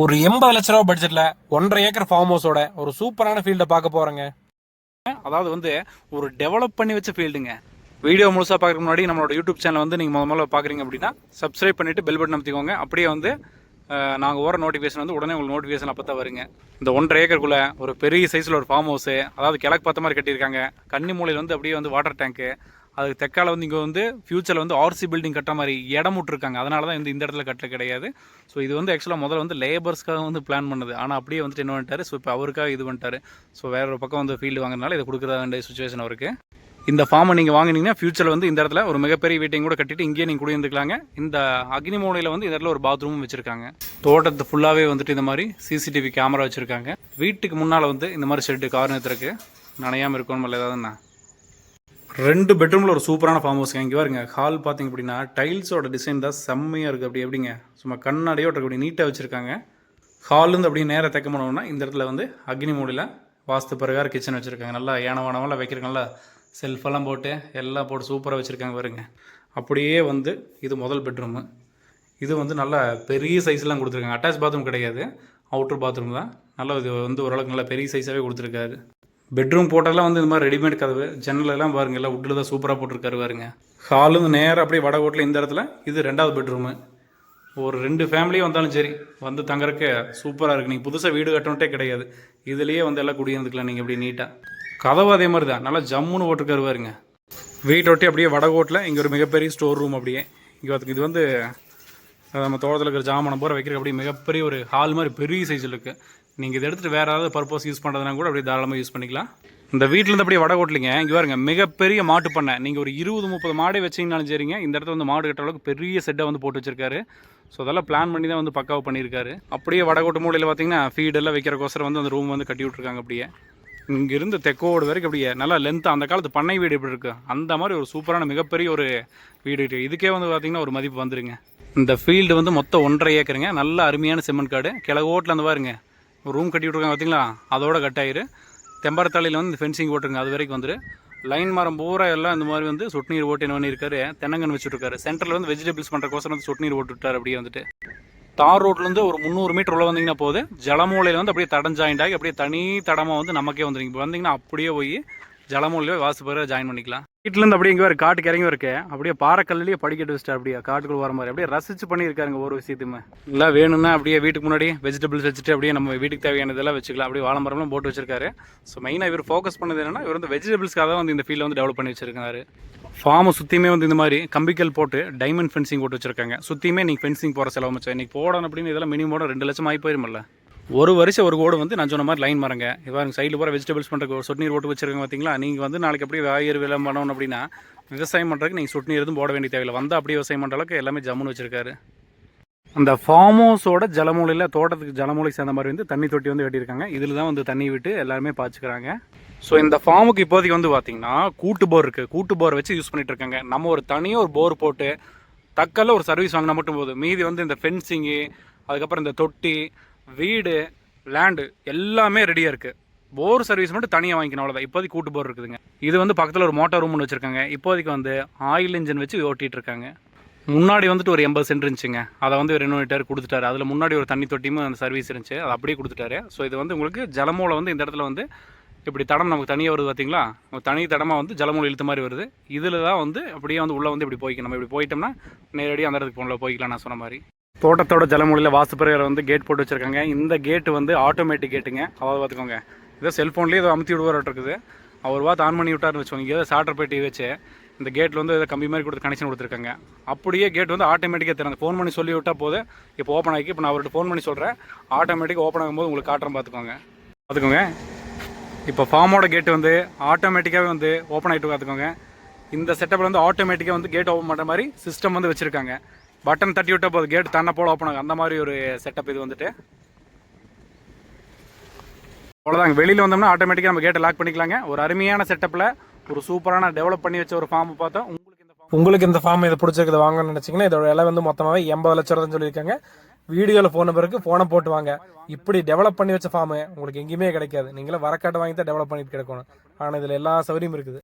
ஒரு எண்பது லட்ச ரூபா பட்ஜெட்ல ஒன்றரை ஏக்கர் ஃபார்ம் ஹவுஸோட ஒரு சூப்பரான ஃபீல்டை பார்க்க போறேங்க. அதாவது வந்து ஒரு டெவலப் பண்ணி வச்ச ஃபீல்டுங்க வீடியோ முழுசாக பார்க்குறதுக்கு முன்னாடி நம்மளோட யூடியூப் சேனல் வந்து நீங்கள் முதல்ல பார்க்குறீங்க அப்படின்னா சப்ஸ்கிரைப் பண்ணிவிட்டு பெல் பட்டன் அமைத்திக்கோங்க. அப்படியே வந்து நாங்கள் ஓர நோட்டிஃபிகேஷன் வந்து உடனே உங்களுக்கு நோட்டிஃபிகேஷன் அப்போ தான் வருங்க. இந்த ஒன்றரை ஏக்கருக்குள்ளே ஒரு பெரிய சைஸில் ஒரு ஃபார்ம் ஹவுஸு அதாவது கிழக்கு பார்த்த மாதிரி கட்டியிருக்காங்க. கன்னி மூலையில் வந்து அப்படியே வந்து வாட்டர் டேங்க்கு அதுக்கு தெற்கால வந்து இங்கே வந்து ஃபியூச்சரில் வந்து ஆர்சி பில்டிங் கட்ட மாதிரி இடம் விட்டுருக்காங்க. அதனால தான் வந்து இந்த இடத்துல கட்ட கிடையாது. ஸோ இது வந்து ஆக்சுவலாக முதல்ல வந்து லேபர்ஸ்க்காக வந்து பிளான் பண்ணுது. ஆனால் அப்படியே வந்துட்டு என்ன பண்ணிட்டாரு? ஸோ இப்போ அவருக்காக இது பண்ணிட்டாரு. ஸோ வேற ஒரு பக்கம் வந்து ஃபீல்டு வாங்குறதுனால இதை கொடுக்குறதா வேண்டிய சுச்சுவேஷன் அவருக்கு. இந்த ஃபார்மை நீங்கள் வாங்கினீங்கன்னா ஃபியூச்சரில் வந்து இந்த இடத்துல ஒரு மிகப்பெரிய வீட்டையும் கூட கட்டிட்டு இங்கேயே நீங்கள் குடியிருந்துக்கலாங்க. இந்த அக்னி மூலையில் வந்து இந்த இடத்துல ஒரு பாத்ரூமும் வச்சுருக்காங்க. தோட்டத்து ஃபுல்லாகவே வந்துட்டு இந்த மாதிரி சிசிடிவி கேமரா வச்சுருக்காங்க. வீட்டுக்கு முன்னால் வந்து இந்த மாதிரி ஷெட்டு கார் நிறுத்துறக்கு நனையாமல் இருக்கணும் ஏதாவதுண்ணா ரெண்டு பெட்ரூமில் ஒரு சூப்பரான ஃபார்ம் ஹவுஸ் இங்கே பாருங்க ஹால் பார்த்தீங்க அப்படின்னா டைல்ஸோட டிசைன் தான் செம்மையாக இருக்குது அப்படி எப்படிங்க? சும்மா கண்ணாடியோட இருக்க அப்படி நீட்டாக வச்சுருக்காங்க. ஹால்லேருந்து அப்படியே நேராக தைக்க போனோம்னா இந்த இடத்துல வந்து அக்னி மூலையில் வாஸ்து பிரகாரம் கிச்சன் வச்சுருக்காங்க. நல்லா ஏனவானவெல்லாம் வைக்கிறதுக்கு செல்ஃபெல்லாம் போட்டு எல்லாம் போட்டு சூப்பராக வச்சுருக்காங்க பாருங்க. அப்படியே வந்து இது முதல் பெட்ரூமு இது வந்து நல்லா பெரிய சைஸ்லாம் கொடுத்துருக்காங்க. அட்டாச் பாத்ரூம் கிடையாது. அவுட்ரு பாத்ரூம் தான். நல்லா இது வந்து ஓரளவுக்கு நல்லா பெரிய சைஸாகவே கொடுத்துருக்காரு. பெட்ரூம் போட்டெல்லாம் வந்து இந்த மாதிரி ரெடிமேட் கதவு ஜன்னலெல்லாம் பாருங்க எல்லாம் உட்டில் தான் சூப்பராக போட்டிருக்காரு பாருங்க. ஹாலும் நேராக அப்படியே வடகோட்டில் இந்த இடத்துல இது ரெண்டாவது பெட்ரூமு ஒரு ரெண்டு ஃபேமிலியும் வந்தாலும் சரி வந்து தங்கறக்கு சூப்பராக இருக்குது நீங்கள் புதுசாக வீடு கட்டணுட்டே கிடையாது. இதுலேயே வந்து எல்லாம் குடியிருந்துக்கலாம் நீங்கள் இப்படி நீட்டாக கதவு அதே மாதிரி தான். நல்லா ஜம்முன்னு போட்டிருக்காரு பாருங்க. வீட்டை ஒட்டி அப்படியே வடகோட்டில் இங்கே ஒரு மிகப்பெரிய ஸ்டோர் ரூம் அப்படியே. இங்கே இது வந்து நம்ம தோட்டத்தில் இருக்கிற ஜாமானம் பூரா வைக்கிற அப்படியே மிகப்பெரிய ஒரு ஹால் மாதிரி பெரிய சைஸில் இருக்குது நீங்கள் இதை எடுத்துகிட்டு வேறு ஏதாவது பர்பஸ் யூஸ் பண்ணுறதுனா கூட அப்படியே தாராளமாக யூஸ் பண்ணிக்கலாம். இந்த வீட்டிலேருந்து அப்படியே வடகோட்லிங்க இங்கே பாருங்க மிகப்பெரிய மாட்டு பண்ணை. நீங்கள் ஒரு இருபது முப்பது மாடே வச்சிங்கனாலும் சரிங்க இந்த இடத்துல வந்து மாடு கட்டுற அளவுக்கு பெரிய செட்டை வந்து போட்டு வச்சிருக்காரு. ஸோ அதெல்லாம் பிளான் பண்ணி தான் வந்து பக்காவாக பண்ணியிருக்காரு. அப்படியே வடகோட்டு மூலையில் பார்த்தீங்கன்னா ஃபீடெல்லாம் வைக்கிறக்கோசரம் வந்து அந்த ரூம் வந்து கட்டி விட்ருக்காங்க அப்படியே. இங்கேருந்து தெக்கோடு வரைக்கும் அப்படியே நல்லா லென்த்து அந்த காலத்து பண்ணை வீடு எப்படி இருக்குது அந்த மாதிரி ஒரு சூப்பரான மிகப்பெரிய ஒரு வீடு இதுக்கே வந்து பார்த்தீங்கன்னா ஒரு மதிப்பு வந்துருங்க. இந்த ஃபீல்டு வந்து மொத்தம் ஒன்றரை ஏக்கருங்க. நல்ல அருமையான செம்மண் காடு. கிழக்கோட்டில் அந்த பாருங்க ஒரு ரூம் கட்டி விட்ருக்காங்க பார்த்தீங்களா அதோட கட்டாயிரு தெம்பரத்தாளியில் வந்து ஃபென்சிங் போட்டிருங்க அது வரைக்கும் வந்துரு. லைன் மரம் பூரா எல்லாம் இந்த மாதிரி வந்து சொட்டு நீர் ஓட்டு என்ன பண்ணியிருக்காரு தென்னங்கன் வச்சுருக்காரு சென்டரில் வந்து வெஜிடபிள்ஸ் பண்ணுறக்கோசரம் வந்து சொட்டு நீர் ஓட்டு விட்டார் அப்படியே வந்துட்டு. தார் ரோட்லேருந்து ஒரு முந்நூறு மீட்டர் உள்ள வந்தீங்கன்னா போது ஜலமூலையில் வந்து அப்படியே தடம் ஜாயின்ட் ஆகி அப்படியே தனி தடமாக வந்து நமக்கே வந்துருங்க. இப்போ வந்தீங்கன்னா அப்படியே போய் ஜலமூலையில் வாசு பேர ஜாயின் பண்ணிக்கலாம். வீட்டிலேருந்து அப்படியே இங்கே காட்டுக்கு இறங்கி இருக்கேன் அப்படியே பாறைக்கல்லையே படிக்கட்டு வச்சுட்டு அப்படியே காட்டுக்குள்ள வர மாதிரி. அப்படியே ரசிச்சு பண்ணியிருக்காருங்க ஒரு விஷயத்தையுமே. இல்லை வேணும்னா அப்படியே வீட்டுக்கு முன்னாடி வெஜிடபிள்ஸ் வச்சுட்டு அப்படியே நம்ம வீட்டுக்கு தேவையானதெல்லாம் வச்சுக்கலாம். அப்படியே வாழை மரம்லாம் போட்டு வச்சிருக்காரு. ஸோ மெயினாக இவர் ஃபோக்கஸ் பண்ணது என்னன்னா இவர் வந்து வெஜிடபிள்ஸ்க்காக தான் வந்து இந்த ஃபீல்டில் வந்து டெவலப் பண்ணி வச்சிருக்காரு. ஃபார்மை சுற்றியுமே வந்து இந்த மாதிரி கம்பிக்கல் போட்டு டைமண்ட் ஃபென்சிங் போட்டு வச்சிருக்காங்க. சுற்றியுமே நீங்கள் ஃபென்சிங் போகிற செலவு மச்சா இன்னைக்கு போடணும் அப்படின்னு இதெல்லாம் மினிமம் ரெண்டு லட்சம் ஆகி போயிருமில்ல. ஒரு வருஷம் ஒரு கோடு வந்து நான் சொன்ன மாதிரி லைன் மரங்க இவ்வாறு சைடில் பூரா வெஜிடபிள்ஸ் பண்ணுறதுக்கு ஒரு சொட்டு நீர் போட்டு வச்சிருக்காங்க பார்த்தீங்களா நீங்கள் வந்து நாளைக்கு அப்படியே காய்கறி விளம்பரம் பண்ணணும் அப்படின்னா விவசாயம் பண்ணுறதுக்கு நீங்கள் சொட்டு நீர் எதுவும் போட வேண்டிய தேவையில்லை. வந்து அப்படியே விவசாயம் பண்ணுற அளவுக்கு எல்லாமே ஜம்முன்னு வச்சிருக்காரு. அந்த ஃபார்ம் ஹவுஸோட ஜலமூலையில் தோட்டத்துக்கு ஜலமூலை சேர்ந்த மாதிரி வந்து தண்ணி தொட்டி வந்து கட்டியிருக்காங்க. இதில் தான் வந்து தண்ணி விட்டு எல்லாருமே பாய்ச்சிக்கிறாங்க. ஸோ இந்த ஃபார்முக்கு இப்போதைக்கு வந்து பார்த்தீங்கன்னா கூட்டு போர் இருக்குது கூட்டு போர் வச்சு யூஸ் பண்ணிட்டு இருக்காங்க. நம்ம ஒரு தனியாக ஒரு போர் போட்டு தக்கல்ல ஒரு சர்வீஸ் வாங்கினா மட்டும் போதும். மீதி வந்து இந்த ஃபென்சிங்கு அதுக்கப்புறம் இந்த தொட்டி வீடு லேண்டு எல்லாமே ரெடியாக இருக்குது போர் சர்வீஸ் மட்டும் தனியாக வாங்கிக்கணும் அவ்வளோதான் இப்போதைக்கு கூட்டு போர் இருக்குதுங்க. இது வந்து பக்கத்தில் ஒரு மோட்டார் ரூம் ஒன்று வச்சுருக்காங்க. இப்போதைக்கு வந்து ஆயில் இன்ஜின் வச்சு ஓட்டிகிட்டு இருக்காங்க. முன்னாடி வந்துட்டு ஒரு எண்பது சென்ட் இருந்துச்சுங்க. அதை வந்து ரெனோவேட்டர் கொடுத்துட்டாரு. அதில் முன்னாடி ஒரு தண்ணி தொட்டியும் அந்த சர்வீஸ் இருந்துச்சு. அதை அப்படியே கொடுத்துட்டாரு. ஸோ இது வந்து உங்களுக்கு ஜலமூலை வந்து இந்த இடத்துல வந்து இப்படி தடம் நமக்கு தனியாக வருது பார்த்தீங்களா தனி தடமாக வந்து ஜலமூலை இழுத்த மாதிரி வருது. இதில் தான் வந்து அப்படியே வந்து உள்ளே வந்து இப்படி போய்க்கணும். நம்ம இப்படி போயிட்டோம்னா நேரடியாக அந்த இடத்துக்கு போகல போய்க்கலாம் நான் சொன்ன மாதிரி. தோட்டத்தோட ஜலமொழியில் வாஸ்து வந்து கேட் போட்டு வச்சுருக்காங்க. இந்த கேட்டு வந்து ஆட்டோமேட்டிக் கேட்டுங்க அதாவது பார்த்துக்கோங்க இதோ செல்ஃபோன்லேயே இதை அமுத்தி விடுவார் இருக்குது. அவர் பார்த்து ஆன் பண்ணி விட்டாருன்னு வச்சுக்கோங்க. ஏதோ சாட்டர் பேட்டி வச்சு இந்த கேட்டில் வந்து ஏதோ கம்பி மாதிரி கொடுத்து கனெக்ஷன் கொடுத்துருக்காங்க. அப்படியே கேட் வந்து ஆட்டோமேட்டிக்காக திறந்து. ஃபோன் பண்ணி சொல்லி விட்டால் போது இப்போ ஓப்பன் ஆகி இப்போ நான் அவர்கிட்ட ஃபோன் பண்ணி சொல்கிறேன் ஆட்டோமேட்டிக் ஓப்பன் ஆகும்போது உங்களுக்கு காட்டுறேன் பார்த்துக்கோங்க பார்த்துக்கோங்க இப்போ ஃபார்மோட கேட் வந்து ஆட்டோமேட்டிக்காகவே வந்து ஓப்பன் ஆகிட்டு பார்த்துக்கோங்க இந்த செட்டப்பில் வந்து ஆட்டோமேட்டிக்காக வந்து கேட் ஓப்பன் பண்ணுற மாதிரி சிஸ்டம் வந்து வச்சுருக்காங்க. பட்டன் தட்டி விட்டால் போதும். கேட் தன்னை போட ஓப்பன் ஆகும் அந்த மாதிரி ஒரு செட்டப் இது வந்துட்டு. அவ்வளோதாங்க வெளியில் வந்தோம்னா ஆட்டோமேட்டிக்காக நம்ம கேட்டை லாக் பண்ணிக்கலாங்க. ஒரு அருமையான செட்டப்பில் ஒரு சூப்பரான டெவலப் பண்ணி வச்ச ஒரு ஃபார்ம் பார்த்தோம் உங்களுக்கு இந்த உங்களுக்கு இந்த ஃபார்ம் இதை பிடிச்சிருக்குது வாங்கணும்னு நினைச்சீங்கன்னா இதோட விலை வந்து மொத்தமாகவே எண்பது லட்சம் ரூபாய் சொல்லியிருக்காங்க. வீடியோவில் ஃபோன் நம்பருக்கு ஃபோனை போட்டு வாங்க. இப்படி டெவலப் பண்ணி வச்ச ஃபார்மு உங்களுக்கு எங்கேயுமே கிடைக்காது. நீங்களும் வரக்காட்டை வாங்கி தான் டெவலப் பண்ணிட்டு கிடக்கணும். ஆனால் இதில் எல்லா சௌகரியமும் இருக்குது.